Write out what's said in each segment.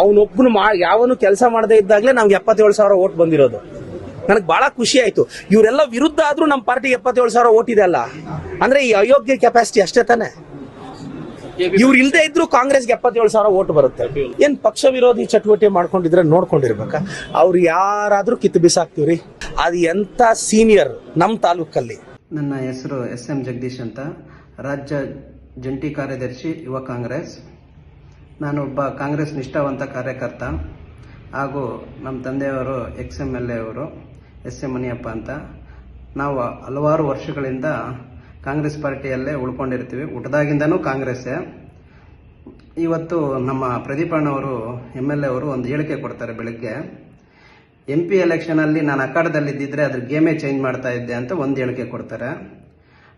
ಅವನೊಬ್ಬನು ಮಾ, ಯಾವನು ಕೆಲಸ ಮಾಡದೇ ಇದ್ದಾಗಲೇ ನಮ್ಗೆ ಎಪ್ಪತ್ತೇಳು ಸಾವಿರ ಓಟ್ ಬಂದಿರೋದು. ನನಗೆ ಬಹಳ ಖುಷಿ ಆಯ್ತು. ಇವರೆಲ್ಲ ವಿರುದ್ಧ ಆದ್ರೂ ನಮ್ಮ ಪಾರ್ಟಿಗೆ ಎಪ್ಪತ್ತೇಳು ಸಾವಿರ ಓಟ್ ಇದೆ ಅಲ್ಲ? ಅಂದ್ರೆ ಈ ಅಯೋಗ್ಯ ಕೆಪಾಸಿಟಿ ಅಷ್ಟೇ ತಾನೆ? ಇವ್ರು ಇಲ್ದೇ ಇದ್ರು ಕಾಂಗ್ರೆಸ್ಗೆ ಎಪ್ಪತ್ತೇಳು ಸಾವಿರ ಓಟ್ ಬರುತ್ತೆ. ಏನ್ ಪಕ್ಷ ವಿರೋಧಿ ಚಟುವಟಿಕೆ ಮಾಡ್ಕೊಂಡಿದ್ರೆ ನೋಡ್ಕೊಂಡಿರ್ಬೇಕ? ಅವ್ರು ಯಾರಾದ್ರೂ ಕಿತ್ತು ಬಿಸಾಕ್ತಿವ್ರಿ? ಅದು ಎಂತ ಸೀನಿಯರ್ ನಮ್ಮ ತಾಲೂಕಲ್ಲಿ? ನನ್ನ ಹೆಸರು ಎಸ್ ಎಂ ಜಗದೀಶ್ ಅಂತ. ರಾಜ್ಯ ಜಂಟಿ ಕಾರ್ಯದರ್ಶಿ ಯುವ ಕಾಂಗ್ರೆಸ್. ನಾನು ಒಬ್ಬ ಕಾಂಗ್ರೆಸ್ ನಿಷ್ಠಾವಂತ ಕಾರ್ಯಕರ್ತ ಹಾಗೂ ನಮ್ಮ ತಂದೆಯವರು ಎಕ್ಸ್ ಎಂ ಎಲ್ ಎ ಅವರು, ಎಸ್ ಎಂ ಮಣಿಯಪ್ಪ ಅಂತ. ನಾವು ಹಲವಾರು ವರ್ಷಗಳಿಂದ ಕಾಂಗ್ರೆಸ್ ಪಾರ್ಟಿಯಲ್ಲೇ ಉಳ್ಕೊಂಡಿರ್ತೀವಿ. ಹುಟ್ಟದಾಗಿಂದನೂ ಕಾಂಗ್ರೆಸ್ಸೇ. ಇವತ್ತು ನಮ್ಮ ಪ್ರದೀಪಣ್ಣವರು ಎಂ ಎಲ್ ಎ ಅವರು ಒಂದು ಹೇಳಿಕೆ ಕೊಡ್ತಾರೆ ಬೆಳಗ್ಗೆ. ಎಂ ಪಿ ಎಲೆಕ್ಷನಲ್ಲಿ ನಾನು ಅಖಾಡದಲ್ಲಿದ್ದಿದ್ರೆ ಅದ್ರ ಗೇಮೇ ಚೇಂಜ್ ಮಾಡ್ತಾ ಇದ್ದೆ ಅಂತ ಒಂದು ಹೇಳಿಕೆ ಕೊಡ್ತಾರೆ.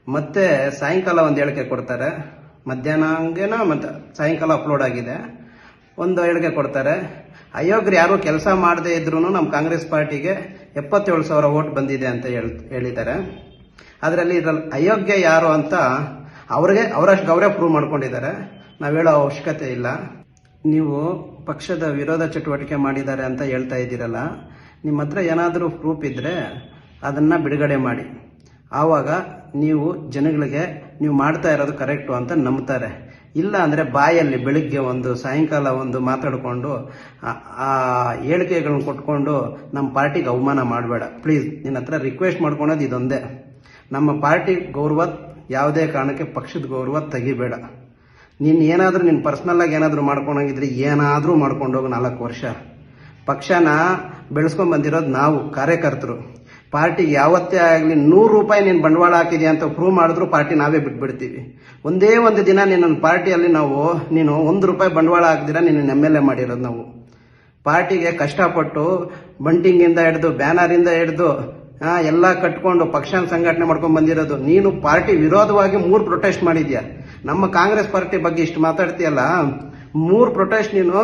ಮತ್ತೆ ಸಾಯಂಕಾಲ ಒಂದು ಹೇಳಿಕೆ ಕೊಡ್ತಾರೆ. ಮಧ್ಯಾಹ್ನ ಹಂಗೇನ ಮತ್ತೆ ಸಾಯಂಕಾಲ ಅಪ್ಲೋಡ್ ಆಗಿದೆ. ಒಂದು ಹೇಳಿಕೆ ಕೊಡ್ತಾರೆ, ಅಯೋಗ್ಯರು ಯಾರು ಕೆಲಸ ಮಾಡದೇ ಇದ್ರೂ ನಮ್ಮ ಕಾಂಗ್ರೆಸ್ ಪಾರ್ಟಿಗೆ ಎಪ್ಪತ್ತೇಳು ಸಾವಿರ ಓಟ್ ಬಂದಿದೆ ಅಂತ ಹೇಳ್, ಹೇಳಿದ್ದಾರೆ. ಅದರಲ್ಲಿ ಇದ್ರಲ್ಲಿ ಅಯೋಗ್ಯ ಯಾರು ಅಂತ ಅವ್ರಿಗೆ, ಅವರಷ್ಟು ಗೌರವ ಪ್ರೂವ್ ಮಾಡ್ಕೊಂಡಿದ್ದಾರೆ. ನಾವು ಹೇಳೋ ಅವಶ್ಯಕತೆ ಇಲ್ಲ. ನೀವು ಪಕ್ಷದ ವಿರೋಧ ಚಟುವಟಿಕೆ ಮಾಡಿದ್ದಾರೆ ಅಂತ ಹೇಳ್ತಾ ಇದ್ದೀರಲ್ಲ ನಿಮ್ಮ ಹತ್ರ ಏನಾದರೂ ಪ್ರೂಫ್ ಇದ್ದರೆ ಅದನ್ನು ಬಿಡುಗಡೆ ಮಾಡಿ. ಆವಾಗ ನೀವು ಜನಗಳಿಗೆ ನೀವು ಮಾಡ್ತಾ ಇರೋದು ಕರೆಕ್ಟು ಅಂತ ನಂಬ್ತಾರೆ. ಇಲ್ಲ ಅಂದರೆ ಬಾಯಲ್ಲಿ ಬೆಳಿಗ್ಗೆ ಒಂದು, ಸಾಯಂಕಾಲ ಒಂದು ಮಾತಾಡಿಕೊಂಡು, ಆ- ಹೇಳಿಕೆಗಳನ್ನ ಕೊಟ್ಕೊಂಡು ನಮ್ಮ ಪಾರ್ಟಿಗೆ ಅವಮಾನ ಮಾಡಬೇಡ. ಪ್ಲೀಸ್ ನಿನ್ನ ಹತ್ರ ರಿಕ್ವೆಸ್ಟ್ ಮಾಡ್ಕೊಳೋದು ಇದೊಂದೇ. ನಮ್ಮ ಪಾರ್ಟಿ ಗೌರವ ಯಾವುದೇ ಕಾರಣಕ್ಕೆ ಪಕ್ಷದ ಗೌರವ ತೆಗಿಬೇಡ. ನೀನು ಏನಾದರೂ ನಿನ್ನ ಪರ್ಸ್ನಲ್ಲಾಗಿ ಏನಾದರೂ ಮಾಡ್ಕೊಂಡೋಗಿದ್ರೆ ಏನಾದರೂ ಮಾಡ್ಕೊಂಡೋಗು ನಾಲ್ಕು ವರ್ಷ. ಪಕ್ಷನ ಬೆಳೆಸ್ಕೊಂಡ್ ಬಂದಿರೋದು ನಾವು, ಕಾರ್ಯಕರ್ತರು. ಪಾರ್ಟಿ ಯಾವತ್ತೇ ಆಗಲಿ ನೂರು ರೂಪಾಯಿ ನೀನು ಬಂಡವಾಳ ಹಾಕಿದ್ಯಾ ಅಂತ ಪ್ರೂವ್ ಮಾಡಿದ್ರು ಪಾರ್ಟಿ ನಾವೇ ಬಿಟ್ಬಿಡ್ತೀವಿ. ಒಂದೇ ಒಂದು ದಿನ ನಿನ್ನ ಪಾರ್ಟಿಯಲ್ಲಿ ನಾವು, ನೀನು ಒಂದು ರೂಪಾಯಿ ಬಂಡವಾಳ ಹಾಕ್ದಿರ ನಿನ್ನ ಎಂ ಎಲ್ ಎ ಮಾಡಿರೋದು ನಾವು. ಪಾರ್ಟಿಗೆ ಕಷ್ಟಪಟ್ಟು ಬಂಟಿಂಗಿಂದ ಹಿಡ್ದು, ಬ್ಯಾನರಿಂದ ಹಿಡಿದು ಎಲ್ಲ ಕಟ್ಕೊಂಡು ಪಕ್ಷನ ಸಂಘಟನೆ ಮಾಡ್ಕೊಂಡು ಬಂದಿರೋದು. ನೀನು ಪಾರ್ಟಿ ವಿರೋಧವಾಗಿ ಮೂರು ಪ್ರೊಟೆಸ್ಟ್ ಮಾಡಿದ್ಯಾ? ನಮ್ಮ ಕಾಂಗ್ರೆಸ್ ಪಾರ್ಟಿ ಬಗ್ಗೆ ಇಷ್ಟು ಮಾತಾಡ್ತೀಯಲ್ಲ? ಮೂರು ಪ್ರೊಟೆಸ್ಟ್ ನೀನು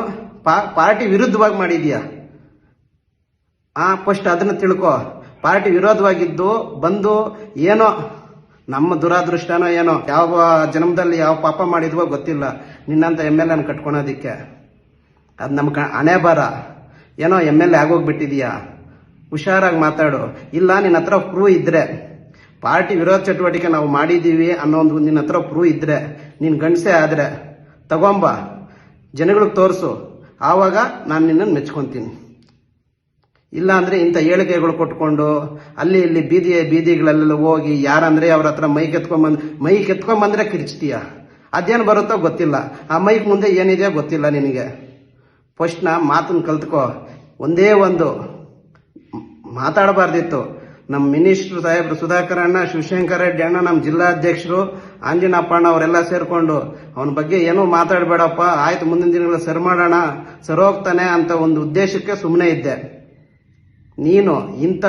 ಪಾರ್ಟಿ ವಿರುದ್ಧವಾಗಿ ಮಾಡಿದ್ಯಾ? ಆ ಫಸ್ಟ್ ಅದನ್ನ ತಿಳ್ಕೊ. ಪಾರ್ಟಿ ವಿರೋಧವಾಗಿದ್ದು ಬಂದು ಏನೋ ನಮ್ಮ ದುರಾದೃಷ್ಟನೋ ಏನೋ ಯಾವ ಜನ್ಮದಲ್ಲಿ ಯಾವ ಪಾಪ ಮಾಡಿದ್ವೋ ಗೊತ್ತಿಲ್ಲ. ನಿನ್ನಂತ ಎಂ ಎಲ್ ಎನ್ ಕಟ್ಕೊಳೋದಿಕ್ಕೆ. ಅದು ನಮ್ಮ ಕ, ಹಣೆ ಬರ ಏನೋ ಎಂ ಎಲ್ ಎ ಆಗೋಗ್ಬಿಟ್ಟಿದೀಯಾ? ಹುಷಾರಾಗಿ ಮಾತಾಡು. ಇಲ್ಲ ನಿನ್ನ ಹತ್ರ ಪ್ರೂವ್ ಇದ್ರೆ. ಪಾರ್ಟಿ ವಿರೋಧ ಚಟುವಟಿಕೆ ನಾವು ಮಾಡಿದ್ದೀವಿ ಅನ್ನೋ ಒಂದು ನಿನ್ನ ಹತ್ರ ಪ್ರೂವ್ ಇದ್ರೆ. ನೀನು ಗಂಡಸೆ ಆದರೆ. ತಗೊಂಬ. ಜನಗಳಿಗೆ ತೋರಿಸು. ಆವಾಗ ನಾನು ನಿನ್ನನ್ನು ಮೆಚ್ಕೊಂತೀನಿ. ಇಲ್ಲ ಅಂದ್ರೆ ಇಂಥ ಹೇಳಿಕೆಗಳು ಕೊಟ್ಕೊಂಡು ಅಲ್ಲಿ ಇಲ್ಲಿ ಬೀದಿ ಬೀದಿಗಳಲ್ಲೆಲ್ಲ ಹೋಗಿ ಯಾರಂದ್ರೆ ಅವ್ರ ಹತ್ರ ಮೈಕ್ ಎತ್ಕೊಂಬಂದ್ ಮೈಕ್ ಎತ್ಕೊಂಬಂದ್ರೆ ಕಿರ್ಚ್ತೀಯ? ಅದೇನು ಬರುತ್ತೋ ಗೊತ್ತಿಲ್ಲ. ಆ ಮೈಕ್ ಮುಂದೆ ಏನಿದೆಯೋ ಗೊತ್ತಿಲ್ಲ ನಿನಗೆ. ಫಸ್ಟ್ನ ಮಾತನ್ನು ಕಲ್ತ್ಕೋ. ಒಂದೇ ಒಂದು ಮಾತಾಡಬಾರ್ದಿತ್ತು. ನಮ್ಮ ಮಿನಿಸ್ಟ್ರು ಸಾಹೇಬ್ರು ಸುಧಾಕರ್ ಅಣ್ಣ, ಶಿವಶಂಕರ್ ರೆಡ್ಡಿ ಅಣ್ಣ ನಮ್ಮ ಜಿಲ್ಲಾಧ್ಯಕ್ಷರು ಆಂಜನಪ್ಪ ಅಣ್ಣ ಅವರೆಲ್ಲ ಸೇರಿಕೊಂಡು ಅವನ ಬಗ್ಗೆ ಏನೂ ಮಾತಾಡಬೇಡಪ್ಪ, ಆಯ್ತು ಮುಂದಿನ ದಿನಗಳ ಸರಿ ಮಾಡೋಣ ಸರೋಗ್ತಾನೆ ಅಂತ ಒಂದು ಉದ್ದೇಶಕ್ಕೆ ಸುಮ್ಮನೆ ಇದ್ದೆ. ನೀನು ಇಂಥ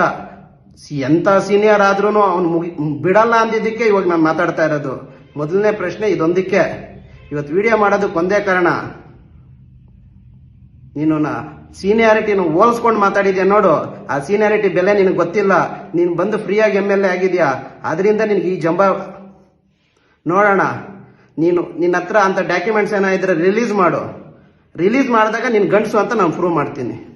ಎಂಥ ಸೀನಿಯರ್ ಆದ್ರೂ ಅವನು ಮುಗಿ ಬಿಡಲ್ಲ ಅಂದಿದ್ದಕ್ಕೆ ಇವಾಗ ನಾನು ಮಾತಾಡ್ತಾ ಇರೋದು. ಮೊದಲನೇ ಪ್ರಶ್ನೆ ಇದೊಂದಕ್ಕೆ. ಇವತ್ತು ವಿಡಿಯೋ ಮಾಡೋದಕ್ಕೆ ಒಂದೇ ಕಾರಣ. ನೀನು ಸೀನಿಯಾರಿಟಿನ ಹೋಲ್ಸ್ಕೊಂಡು ಮಾತಾಡಿದ್ಯಾ ನೋಡು. ಆ ಸೀನಿಯಾರಿಟಿ ಬೆಲೆ ನಿನಗೆ ಗೊತ್ತಿಲ್ಲ. ನೀನು ಬಂದು ಫ್ರೀಯಾಗಿ ಎಂ ಎಲ್ ಎ ಆಗಿದೆಯಾ? ಅದರಿಂದ ನಿನಗೆ ಈ ಜಂಬ ನೋಡೋಣ. ನೀನು ನಿನ್ನ ಹತ್ರ ಅಂತ ಡಾಕ್ಯುಮೆಂಟ್ಸ್ ಏನಾದರೆ ರಿಲೀಸ್ ಮಾಡು. ರಿಲೀಸ್ ಮಾಡಿದಾಗ ನೀನು ಗಂಡಸು ಅಂತ ನಾನು ಪ್ರೂವ್ ಮಾಡ್ತೀನಿ.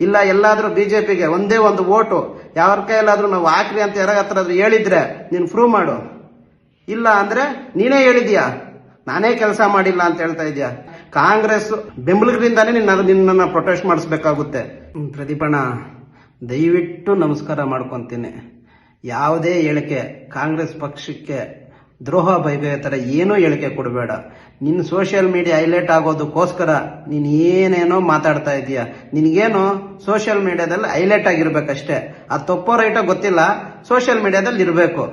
ಇಲ್ಲ, ಎಲ್ಲಾದ್ರೂ ಬಿಜೆಪಿಗೆ ಒಂದೇ ಒಂದು ಓಟು ಯಾರ ಕೈಯಲ್ಲಾದ್ರೂ ನಾವು ಹಾಕ್ರಿ ಅಂತ ಯಾರ ಹತ್ರ ಹೇಳಿದ್ರೆ ನೀನು ಪ್ರೂವ್ ಮಾಡು. ಇಲ್ಲ ಅಂದ್ರೆ ನೀನೇ ಹೇಳಿದ್ಯಾ? ನಾನೇ ಕೆಲಸ ಮಾಡಿಲ್ಲ ಅಂತ ಹೇಳ್ತಾ ಇದೀಯಾ? ಕಾಂಗ್ರೆಸ್ ಬೆಂಬಲಿಗರಿಂದಾನೇ ನಿನ್ನ, ನಿನ್ನನ್ನು ಪ್ರೊಟೆಸ್ಟ್ ಮಾಡಿಸ್ಬೇಕಾಗುತ್ತೆ. ಪ್ರದೀಪಣ್ಣ, ದಯವಿಟ್ಟು ನಮಸ್ಕಾರ ಮಾಡ್ಕೊಂತೀನಿ. ಯಾವುದೇ ಹೇಳಿಕೆ ಕಾಂಗ್ರೆಸ್ ಪಕ್ಷಕ್ಕೆ ದ್ರೋಹ ಬೈಬೆ ಥರ ಏನೂ ಹೇಳಿಕೆ ಕೊಡಬೇಡ. ನಿನ್ನ ಸೋಷಿಯಲ್ ಮೀಡಿಯಾ ಹೈಲೈಟ್ ಆಗೋದಕ್ಕೋಸ್ಕರ ನೀನು ಏನೇನೋ ಮಾತಾಡ್ತಾ ಇದೀಯ ನಿನಗೇನು ಸೋಷಿಯಲ್ ಮೀಡಿಯಾದಲ್ಲಿ ಹೈಲೈಟ್ ಆಗಿರ್ಬೇಕಷ್ಟೇ. ಅದು ತಪ್ಪೋ ರೈಟೋ ಗೊತ್ತಿಲ್ಲ ಸೋಷಿಯಲ್ ಮೀಡಿಯಾದಲ್ಲಿ ಇರಬೇಕು.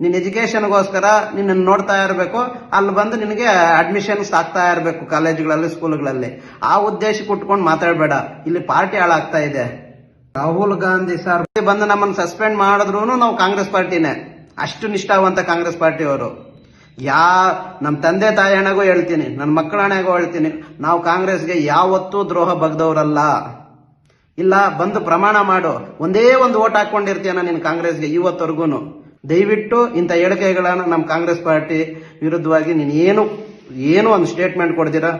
ನಿನ್ನ ಎಜುಕೇಷನ್ಗೋಸ್ಕರ ನಿನ್ನನ್ನು ನೋಡ್ತಾ ಇರಬೇಕು. ಅಲ್ಲಿ ಬಂದು ನಿನಗೆ ಅಡ್ಮಿಷನ್ಸ್ ಆಗ್ತಾ ಇರಬೇಕು ಕಾಲೇಜುಗಳಲ್ಲಿ ಸ್ಕೂಲ್ಗಳಲ್ಲಿ ಆ ಉದ್ದೇಶಕ್ಕೆ ಉಟ್ಕೊಂಡು ಮಾತಾಡಬೇಡ. ಇಲ್ಲಿ ಪಾರ್ಟಿ ಹಾಳಾಗ್ತಾ ಇದೆ. ರಾಹುಲ್ ಗಾಂಧಿ ಸರ್ ಬಂದು ನಮ್ಮನ್ನು ಸಸ್ಪೆಂಡ್ ಮಾಡಿದ್ರು ನಾವು ಕಾಂಗ್ರೆಸ್ ಪಾರ್ಟಿನೇ. ಅಷ್ಟು ನಿಷ್ಠಾವಂತ ಕಾಂಗ್ರೆಸ್ ಪಾರ್ಟಿಯವರು. ಯಾ ನಮ್ಮ ತಂದೆ ತಾಯಿ ಹಣೆಗೂ ಹೇಳ್ತೀನಿ ನನ್ನ ಮಕ್ಕಳ ಹಣೆಗೂ ಹೇಳ್ತೀನಿ, ನಾವು ಕಾಂಗ್ರೆಸ್ಗೆ ಯಾವತ್ತೂ ದ್ರೋಹ ಬಗ್ದವರಲ್ಲ. ಇಲ್ಲ, ಬಂದು ಪ್ರಮಾಣ ಮಾಡು. ಒಂದೇ ಒಂದು ಓಟ್ ಹಾಕೊಂಡಿರ್ತೀಯನ ನೀನು ಕಾಂಗ್ರೆಸ್ಗೆ ಇವತ್ತವರೆಗೂ ದಯವಿಟ್ಟು ಇಂಥ ಹೇಳಿಕೆಗಳನ್ನ ನಮ್ಮ ಕಾಂಗ್ರೆಸ್ ಪಾರ್ಟಿ ವಿರುದ್ಧವಾಗಿ ನೀನು ಏನು ಏನು ಒಂದು ಸ್ಟೇಟ್ಮೆಂಟ್ ಕೊಡ್ತೀರಾ?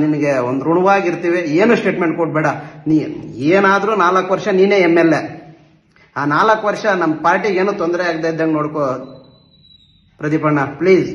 ನಿನಗೆ ಒಂದು ಋಣವಾಗಿರ್ತೀವಿ. ಏನು ಸ್ಟೇಟ್ಮೆಂಟ್ ಕೊಡ್ಬೇಡ. ನೀ, ಏನಾದರೂ ನಾಲ್ಕು ವರ್ಷ ನೀನೇ ಎಂ ಎಲ್ ಎ. ಆ ನಾಲ್ಕು ವರ್ಷ ನಮ್ಮ ಪಾರ್ಟಿಗೆ ಏನು ತೊಂದರೆ ಆಗದೆ ಇದ್ದಂಗೆ ನೋಡ್ಕೋ ಪ್ರದೀಪಣ್ಣ ಪ್ಲೀಸ್